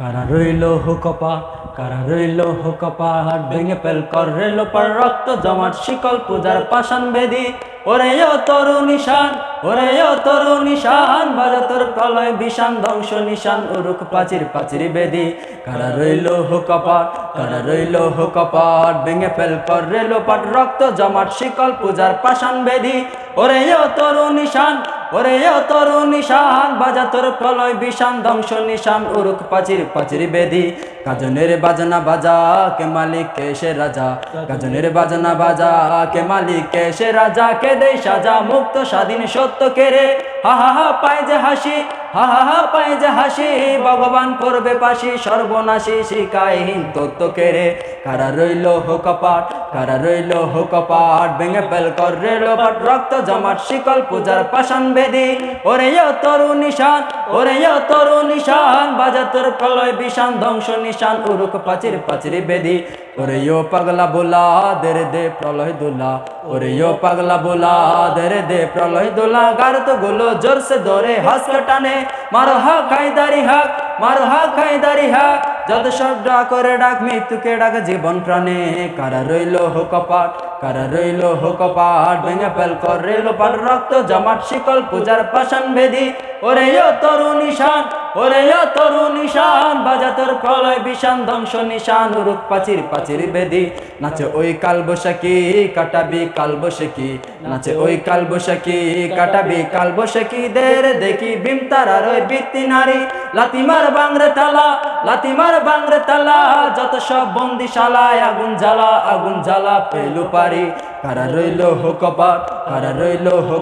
কারা রইল হুকপা, কারা রইল হুকপা হাট ভেঙে ফেল কর রেল পার রক্ত জমাট, শিকল পূজার পাষাণ বেদি। ওরে ও তরু নিশান, ওরে ও তরু নিশান বাজা তোর প্রলয় বিষান, ধ্বংস নিশান, উরুক পাচির পাচির বেদি। কারা রইল হুকপা, কারা রইল হুকপাট ভেঙে ফেল কর রেল পাট রক্ত জমাট, শিকল পূজার পাষাণ বেদি। ওরে ও তরু নিশান ওরে তরু নিশান, বাজা তোর প্রলয়, বিষান, ধ্বংস, নিশান, উরুক, পাচির পাচির বেদি। গাজনের বাজনা বাজা, কে মালিক, কে সে রাজা? গাজনের বাজনা বাজা, কে মালিক, কে সে রাজা? কে দে সাজা, মুক্ত, স্বাধীন, সত্য, কে রে? হা হা হা, পায় যে হাসি, হা হা হা, পায় যে হাসি, ভগবান করবে পাশি সর্বনাশী শিকায়হীন তত্ত্ব কে রে কারা রইল হোকপাট কারা রইল হোকপাট ভেঙে ফেল কর রেল রক্ত জমাট, শিকল পূজার পাষাণ বেদি। ওরে ও তরু নিশান, ওরে ও তরু নিশান বাজা তোর প্রলয় বিষান, ধ্বংস নিশান, উরুক পাচির পাচির বেদি। ওরে ও পাগলা বোলা, দেরে দে প্রলয় দোলা। ওরে ও পাগলা বোলা, দেরে দে প্রলয় দোলা। গারতগুলো জোরসে ধরে হাস কাটানে মারো হা খাই দারি হাক মারো হা খাই দারি হাক যত সব ডাক করে ডাক, মৃত্যুকে ডাক জীবন প্রাণে। কারা রইল হো কপাট, কারা রইল হো কপাট। ভেঙে ফেল কর রেল পাট রক্ত জমাট শিকল, পূজার পাষাণ বেদি। ওরে ও তরু নিশান ওরে তরু নিশান, বাজা তোর প্রলয়, বিষান, ধ্বংস, নিশান, উরুক, পাচির পাচির বেদি। নাচে ওই কাল বসাকি কাটাবি কাল বসেকি নাচে ওই কাল বসাকি কাটাবি কাল বসেকি দের দেখি বিম তারার ওই বৃত্তি নারী। লাতিমার বাংরে তালা লাতিমার বাংরে তালা। যত সব বন্দিশালায় আগুন জ্বালা আগুন জ্বালা পেলু পারি। কারা রইল হো কারা রইল হো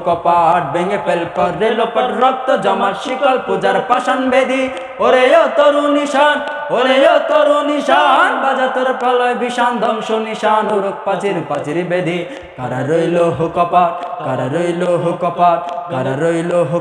ভেঙে ফেল কর রেল পট রক্ত জমা শিকল পূজার পাষাণ বেদি। ওরে ও তরু নিশান ওরে ও তরু নিশান বাজা তোর প্রলয় বিষান, ধ্বংস নিশান, উরুক পাচির পাচির বেদি। কারা রইল হো কারা রইল হো কারা রইল হো